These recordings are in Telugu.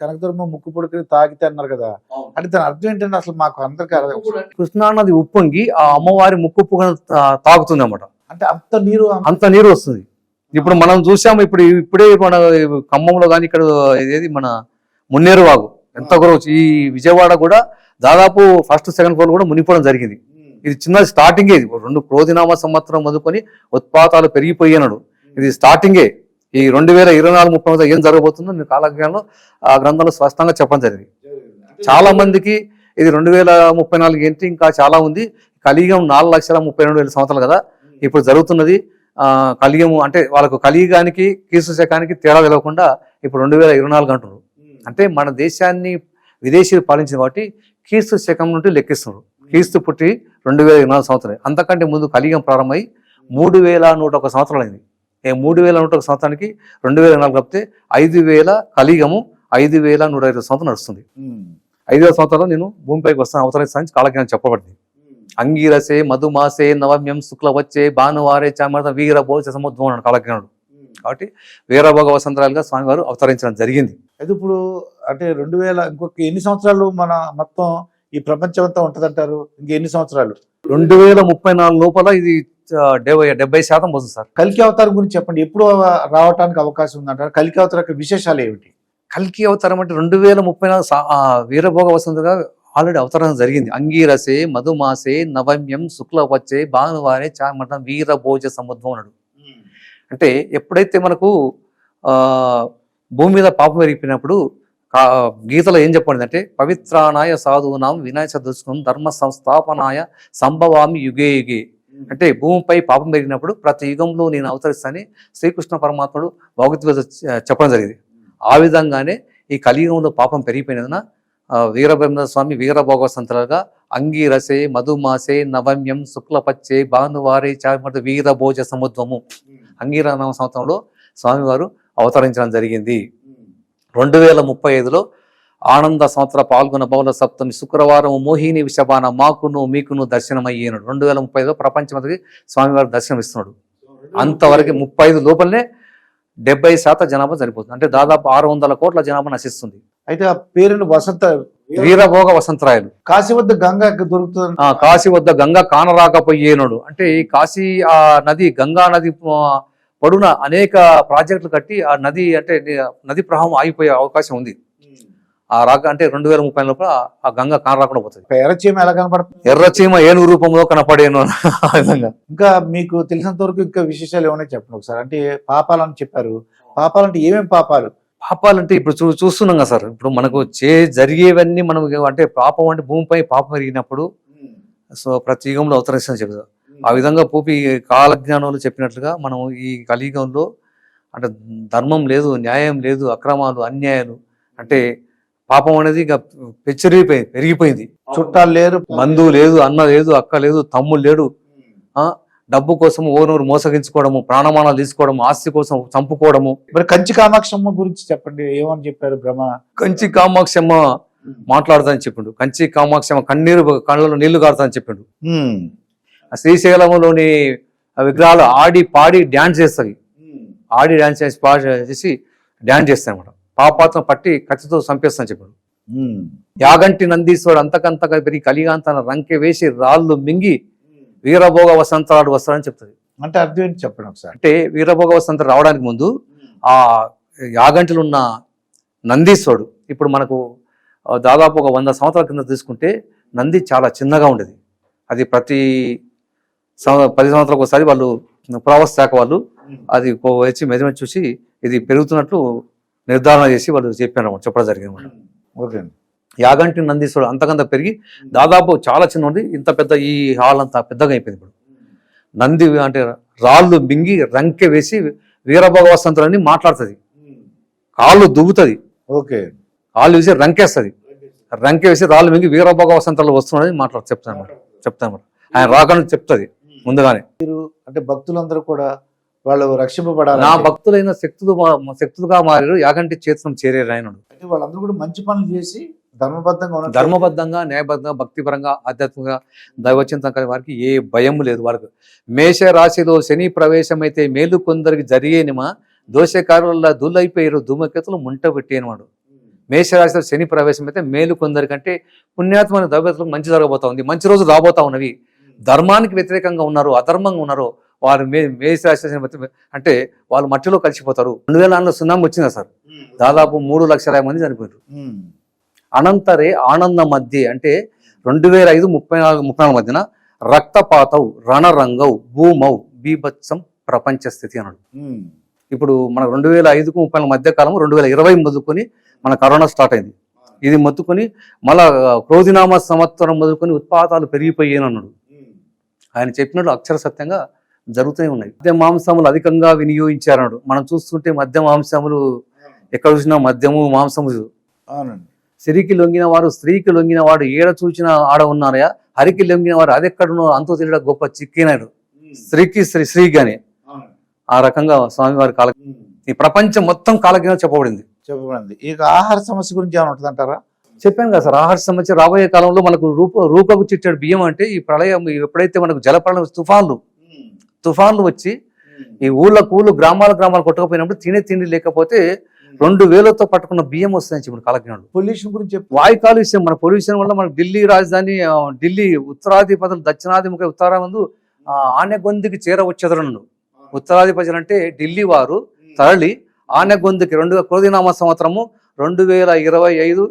కనకదుర్మ ముక్కు పుడుకుని తాగితే అన్నారు కదా. అంటే దాని అర్థం ఏంటంటే అసలు మాకు అందరికీ అర్థం కృష్ణానది ఉప్పొంగి ఆ అమ్మవారి ముక్కు తాగుతుంది అన్నమాట అంటే అంత నీరు అంత- నీరు వస్తుంది. ఇప్పుడు మనం చూసాము ఇప్పుడు ఇప్పుడే మన ఖమ్మంలో కానీ ఇక్కడ ఏది మన మున్నేరు వాగు ఎంత గ్రోత్ ఈ విజయవాడ కూడా దాదాపు ఫస్ట్ సెకండ్ ఫ్లోర్ కూడా మునిపోవడం జరిగింది. ఇది చిన్న స్టార్టింగే ఇది. రెండు క్రోధినామ సంవత్సరం మొదలుకొని ఉత్పాతాలు పెరిగిపోయినాడు ఇది స్టార్టింగే ఈ రెండు వేల ఇరవై నాలుగు ముప్పై ఏం జరగబోతుందో నేను కాలజ్ఞానంలో ఆ గ్రంథంలో స్పష్టంగా చెప్పడం జరిగింది. చాలా మందికి ఇది రెండు వేల ముప్పై నాలుగు ఏంటి ఇంకా చాలా ఉంది. కలియుగం నాలుగు లక్షల ముప్పై రెండు వేల సంవత్సరాలు కదా. ఇప్పుడు జరుగుతున్నది ఆ కలియుగము అంటే వాళ్ళకు కలియుగానికి క్రీస్తు శకానికి తేడా తెలవకుండా ఇప్పుడు రెండు వేల ఇరవై నాలుగు అంటున్నారు. అంటే మన దేశాన్ని విదేశీయులు పాలించిన కాబట్టి క్రీస్తు శకం నుండి లెక్కిస్తున్నారు. క్రీస్తు పుట్టి రెండు వేల ఇరవై నాలుగు సంవత్సరాలు. అంతకంటే ముందు కలియుగం ప్రారంభమై మూడు వేల నూట ఒక సంవత్సరాలు అయింది మూడు వేల నూట ఒక సంవత్సరానికి రెండు వేల నాలుగు కలిపితే ఐదు వేల కలియుగము ఐదు వేల నూట ఇరవై సంవత్సరం నడుస్తుంది. ఐదు వేల సంవత్సరాలు నేను భూమిపైకి వస్తాను అవతరిస్తాను కాలజ్ఞానం చెప్పబడింది. అంగీరసే మధుమాసే నవమ్యం శుక్ల వచ్చే భానువారే చామర్త వీర భోజ సముద్రం అన్నాడు కాలజ్ఞానుడు. కాబట్టి వీరభోగ వసంతరాలుగా స్వామివారు అవతరించడం జరిగింది. అయితే ఇప్పుడు అంటే రెండు వేల ఇంకొక ఎన్ని సంవత్సరాలు మన మొత్తం ఈ ప్రపంచం అంతా ఉంటదంటారు? ఇంక ఎన్ని సంవత్సరాలు? రెండు వేల ముప్పై నాలుగు లోపల ఇది డెబ్బై డెబ్బై శాతం వస్తుంది సార్. కలికి అవతారం గురించి చెప్పండి. ఎప్పుడు రావడానికి అవకాశం ఉందంటారు కలికి అవతార యొక్క విశేషాలు ఏమిటి? కల్కి అవతారం అంటే రెండు వేల ముప్పై నాలుగు వీరభోగ వసంతగా ఆల్రెడీ అవతరణ జరిగింది. అంగీరసే మధుమాసే నవమ్యం శుక్ల వచ్చే భానువారే చామట వీరభోజ సముద్రం అన్నాడు అంటే ఎప్పుడైతే మనకు ఆ భూమి మీద పాపం పెరిగిపోయినప్పుడు గీతలో ఏం చెప్పండి అంటే పవిత్రానాయ సాధువునాం వినాయ చతుష్కం ధర్మ సంస్థాపనాయ సంభవామి యుగే యుగే. అంటే భూమిపై పాపం పెరిగినప్పుడు ప్రతి యుగంలో నేను అవతరిస్తానని శ్రీకృష్ణ పరమాత్ముడు భగవద్గీత చెప్పడం జరిగింది. ఆ విధంగానే ఈ కలియుగంలో పాపం పెరిగిపోయినందున వీరబ్రహ్మ స్వామి వీరభోగ సంతలుగా అంగీరసే మధుమాసే నవమ్యం శుక్లపచ్చే భానువారే చామట వీరభోజ సముద్రము. అంగీరనామ సంవత్సరంలో స్వామివారు అవతరించడం జరిగింది. రెండు వేల ముప్పై ఐదులో ఆనంద సంవత్సర పాల్గొన బౌల సప్తమి శుక్రవారం మోహిని విషపాన మాకును మీకును దర్శనమయ్యేనాడు రెండు వేల ముప్పై ఐదులో ప్రపంచమంతకి స్వామివారు దర్శనం ఇస్తున్నాడు అంతవరకు ముప్పై ఐదు లోపలనే డెబ్బై శాతం జనాభా సరిపోతుంది. అంటే దాదాపు ఆరు వందల కోట్ల జనాభా నశిస్తుంది. అయితే ఆ పేరుని వసంత వీరభోగ వసంతరాయలు. కాశీ వద్ద గంగా దొరుకుతుంది? ఆ కాశీ వద్ద గంగ కానరాకపోయేనుడు. అంటే ఈ కాశీ ఆ నది గంగా నది పొడున అనేక ప్రాజెక్టులు కట్టి ఆ నది అంటే నది ప్రవాహం ఆగిపోయే అవకాశం ఉంది. ఆ రాక అంటే రెండు వేల ముప్పై లోపల ఆ గంగ కానరాకుండా పోతుంది. ఎర్రచీమ ఎలా కనపడుతుంది? ఎర్రచీమ ఏను రూపంలో కనపడేను ఆ విధంగా. ఇంకా మీకు తెలిసినంత వరకు ఇంకా విశేషాలు ఏమైనా చెప్పండి ఒకసారి? అంటే పాపాలని చెప్పారు. పాపాలంటే ఏమేం పాపాలు? పాపాలంటే ఇప్పుడు చూ చూస్తున్నాం కదా సార్. ఇప్పుడు మనకు చే జరిగేవన్నీ మనం అంటే పాపం అంటే భూమిపై పాపం పెరిగినప్పుడు సో ప్రతి యుగంలో అవతరిస్తుందని చెప్తారు ఆ విధంగా పూపి కాలజ్ఞానంలో చెప్పినట్లుగా మనం ఈ కలియుగంలో అంటే ధర్మం లేదు న్యాయం లేదు అక్రమాలు అన్యాయాలు అంటే పాపం అనేది ఇక పెచ్చరిగిపోయింది పెరిగిపోయింది. చుట్టాలు లేరు. బంధువు లేదు అన్న లేదు అక్క లేదు తమ్ముడు లేడు. ఆ డబ్బు కోసం ఓనూరు మోసగించుకోవడము ప్రాణమానాలు తీసుకోవడము ఆస్తి కోసం చంపుకోవడము. మరి కంచి కామాక్షమ్మ గురించి చెప్పండి. ఏమని చెప్పారు బ్రహ్మ? కంచి కామాక్షమ్మ మాట్లాడుతాని చెప్పిండు. కంచి కామాక్షమ్మ కన్నీరు కళ్ళలో నీళ్ళు కారుతాని చెప్పిండు. శ్రీశైలంలోని ఆ విగ్రహాలు ఆడి పాడి డ్యాన్స్ చేస్తాయి. ఆడి డ్యాన్స్ చేసి పాడి చేసి డ్యాన్స్ చేస్తాయి అనమాట పాపాత్మ పట్టి కత్తితో చంపేస్తాను చెప్పాడు. యాగంటి నందీశ్వరుడు అంతకంతగా పెరిగి కలిగాంతన రంకె వేసి రాళ్ళు మింగి వీరభోగ వసంతాడు వస్తాడని చెప్తుంది. అంటే అర్థం ఏంటి చెప్పండి ఒకసారి. అంటే వీరభోగ వసంత రావడానికి ముందు ఆ యాగంటిలో ఉన్న నందీశ్వరుడు ఇప్పుడు మనకు దాదాపు ఒక వంద సంవత్సరాల కింద తీసుకుంటే నంది చాలా చిన్నగా ఉండేది. అది ప్రతి పది సంవత్సరాలకు ఒకసారి వాళ్ళు పురావస్తు శాఖ వాళ్ళు అది వచ్చి మెజర్మెంట్ చూసి ఇది పెరుగుతున్నట్లు నిర్ధారణ చేసి వాళ్ళు చెప్పారు చెప్పడం జరిగింది. ఓకే యాగంటి నందీశ్వరుడు అంతకంత పెరిగి దాదాపు చాలా చిన్న ఉంది ఇంత పెద్ద ఈ హాల్ అంతా పెద్దగా అయిపోయింది ఇప్పుడు. నంది అంటే రాళ్ళు మింగి రంకె వేసి వీరభగవసంతులని మాట్లాడుతుంది. కాళ్ళు దువ్వుతుంది. ఓకే. కాళ్ళు వేసి రంకేస్తుంది. రంకె వేసి రాళ్ళు మింగి వీరభగవసంతలు వస్తున్నాడని మాట్లాడు చెప్తాను చెప్తాను ఆయన రాకని చెప్తుంది ముందుగానే. అంటే భక్తులందరూ కూడా వాళ్ళు రక్షింపబడాలి నా భక్తులైన శక్తులు శక్తులుగా మారారు. యాగంటి చేతులను చేరారు ఆయన అంటే వాళ్ళందరూ కూడా మంచి పనులు చేసి ధర్మబద్ధంగా ఉన్న ధర్మబద్ధంగా న్యాయబద్ధంగా భక్తిపరంగా ఆధ్యాత్మికంగా దైవచింతం కలిగిన వారికి ఏ భయం లేదు వారికి మేష రాశిలో శని ప్రవేశమైతే మేలు కొందరికి జరిగేనిమా దోషకారుల దుల్లైపోయారు ధూమకేతులు ముంట పెట్టేనవాడు మేషరాశిలో శని ప్రవేశం అయితే మేలు కొందరికంటే పుణ్యాత్మైన దైవతలకు మంచి జరగబోతా ఉంది. మంచి రోజులు రాబోతా ఉన్నవి. ధర్మానికి వ్యతిరేకంగా ఉన్నారు అధర్మంగా ఉన్నారు. వారు మే మేషరాశి అంటే వాళ్ళు మట్టిలో కలిసిపోతారు. రెండు వేల నాలుగులో సునామీ వచ్చిందా సార్? దాదాపు మూడు లక్షల మంది చనిపోయారు. అనంతరే ఆనంద మధ్య అంటే రెండు వేల ఐదు ముప్పై నాలుగు ముప్పై నాలుగు మధ్యన రక్తపాతౌ రణరంగౌ భూమౌ బీభత్సం ప్రపంచ స్థితి అన్నాడు. ఇప్పుడు మన రెండు వేల ఐదుకు ముప్పై నాలుగు మధ్య కాలం రెండు వేల ఇరవై మొదలుకొని మన కరోనా స్టార్ట్ అయింది. ఇది మొత్తుకొని మళ్ళా క్రోధినామ సంవత్సరం మొదలుకొని ఉత్పాతాలు పెరిగిపోయాను అన్నాడు. ఆయన చెప్పినట్లు అక్షర సత్యంగా జరుగుతూనే ఉన్నాయి. మద్య మాంసములు అధికంగా వినియోగించారన్నాడు. మనం చూస్తుంటే మద్య మాంసములు ఎక్కడ చూసినా మద్యము మాంసము అవునండి. సిరికి లొంగిన వారు స్త్రీకి లొంగిన వాడు ఏడ చూచిన ఆడ ఉన్నారయా? హరికి లొంగిన వారు అదెక్కడునో అంతో తెలియడం గొప్ప చిక్కినాడు. స్త్రీకి స్త్రీ స్త్రీగానే. ఆ రకంగా స్వామివారి కాల ఈ ప్రపంచం మొత్తం కాలజ్ఞానం చెప్పబడింది. చెప్పబడింది. ఇక ఆహార సమస్య గురించి ఏమైనా ఉంటుందంటారా చెప్పాను కదా సార్ ఆహార సమస్య రాబోయే కాలంలో మనకు రూప రూపకు చిట్టాడు బియ్యం అంటే ఈ ప్రళయం ఎప్పుడైతే మనకు జలప్రళయం తుఫాన్లు తుఫాన్లు వచ్చి ఈ ఊళ్ళు గ్రామాల గ్రామాలు కొట్టకపోయినప్పుడు తినే తిండి లేకపోతే రెండు వేలతో పట్టుకున్న బియ్యం వస్తాయని చెప్పి కాలజ్ఞానుడు పొల్యూషన్ గురించి వాయు కాలుష్యం మన పొల్యూషన్ వల్ల మనకు ఢిల్లీ రాజధాని ఢిల్లీ ఉత్తరాధిపతులు దక్షిణాధిముఖ ఉత్తరామందు ఆనెగొందికి చేరవచ్చెదరను ఉత్తరాధిపతులు అంటే ఢిల్లీ వారు తరలి ఆనెగొందికి రెండు క్రోధినామ సంవత్సరము రెండు వేల ఇరవై ఐదు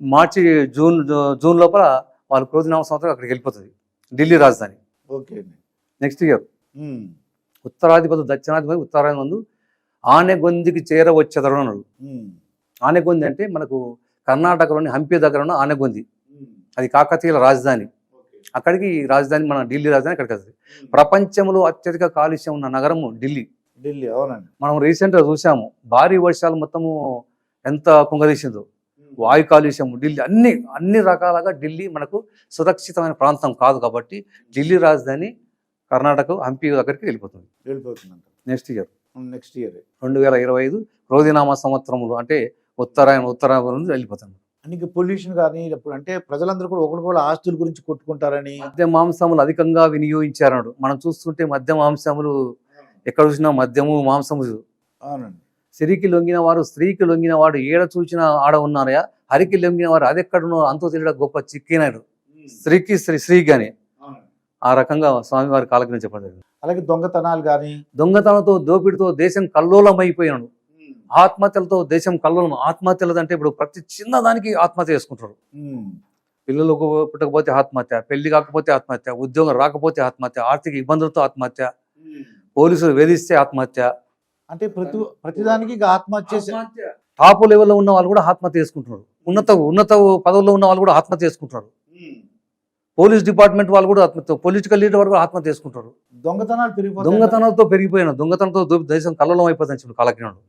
మార్చి జూన్ జూన్ లోపల వాళ్ళు క్రోధినామ సంవత్సరం అక్కడికి వెళ్ళిపోతుంది. ఢిల్లీ రాజధాని. ఓకే అండి. నెక్స్ట్ ఇయర్ ఉమ్. ఉత్తరాధిపతులు దక్షిణాధిపతి ఉత్తరాధిపతి ఆనెగొందికి చేరవచ్చెదరు అన్నాడు ఉమ్. ఆనెగొంది అంటే మనకు కర్ణాటకలోని హంపి దగ్గర ఉన్న ఆనెగొంది అది కాకతీయుల రాజధాని. అక్కడికి రాజధాని మన ఢిల్లీ రాజధాని అక్కడికి వస్తుంది. ప్రపంచంలో అత్యధిక కాలుష్యం ఉన్న నగరము ఢిల్లీ. ఢిల్లీ అవునండి. మనం రీసెంట్గా చూసాము భారీ వర్షాలు మొత్తము ఎంత కుంగదీసిందో వాయు కాలుష్యం ఢిల్లీ అన్ని అన్ని రకాలుగా ఢిల్లీ మనకు సురక్షితమైన ప్రాంతం కాదు కాబట్టి ఢిల్లీ రాజధాని కర్ణాటక హంపి దగ్గరికి వెళ్ళిపోతుంది. వెళ్ళిపోతుందంట. Next year. Next year. రెండు వేల ఇరవై ఐదు రోజునామా సంవత్సరములు అంటే ఉత్తరాయణ ఉత్తరాయణ నుంచి వెళ్ళిపోతుంది నీకు పొల్యూషన్ కానీ ఇప్పుడు అంటే ప్రజలందరూ కూడా ఒకటి కూడా ఆస్తుల గురించి కొట్టుకుంటారని. మద్య మాంసములు అధికంగా వినియోగించారన్నాడు. మనం చూస్తుంటే మద్య మాంసములు ఎక్కడ చూసినా మద్యము మాంసము. అవునండి. సిరికి లొంగిన వారు స్త్రీకి లొంగిన వాడు ఏడ చూచిన ఆడ ఉన్నారయా హరికి లొంగిన వారు అదెక్కడునో అంతో తెలియడం గొప్ప చిక్కినాడు. స్త్రీకి స్త్రీ స్త్రీగానే. ఆ రకంగా స్వామివారి కాలజ్ఞ చెప్పడం జరిగింది. అలాగే దొంగతనాలు కానీ దొంగతనంతో దోపిడితో దేశం కల్లోలమైపోయాడు ఆత్మహత్యలతో దేశం కల్లోలం. ఆత్మహత్యలు అంటే ఇప్పుడు ప్రతి చిన్నదానికి ఆత్మహత్య చేసుకుంటారు. పిల్లలు పుట్టకపోతే ఆత్మహత్య పెళ్ళి కాకపోతే ఆత్మహత్య ఉద్యోగం రాకపోతే ఆత్మహత్య ఆర్థిక ఇబ్బందులతో ఆత్మహత్య పోలీసులు వేధిస్తే ఆత్మహత్య. అంటే ప్రతి ప్రతిదానికి ఆత్మహత్య. టాప్ లెవెల్లో ఉన్న వాళ్ళు కూడా ఆత్మహత్య చేసుకుంటున్నారు. ఉన్నత ఉన్నత పదవుల్లో ఉన్న వాళ్ళు కూడా ఆత్మహత్య చేసుకుంటున్నారు. పోలీస్ డిపార్ట్మెంట్ వాళ్ళు కూడా ఆత్మహత్య పొలిటికల్ లీడర్ వాళ్ళు కూడా ఆత్మహత్య చేసుకుంటారు. దొంగతనాలు దొంగతనంతో పెరిగిపోయిన దొంగతనంతో దేశం కల్లోలం అయిపోతుంది చెప్పి కాలజ్ఞానుడు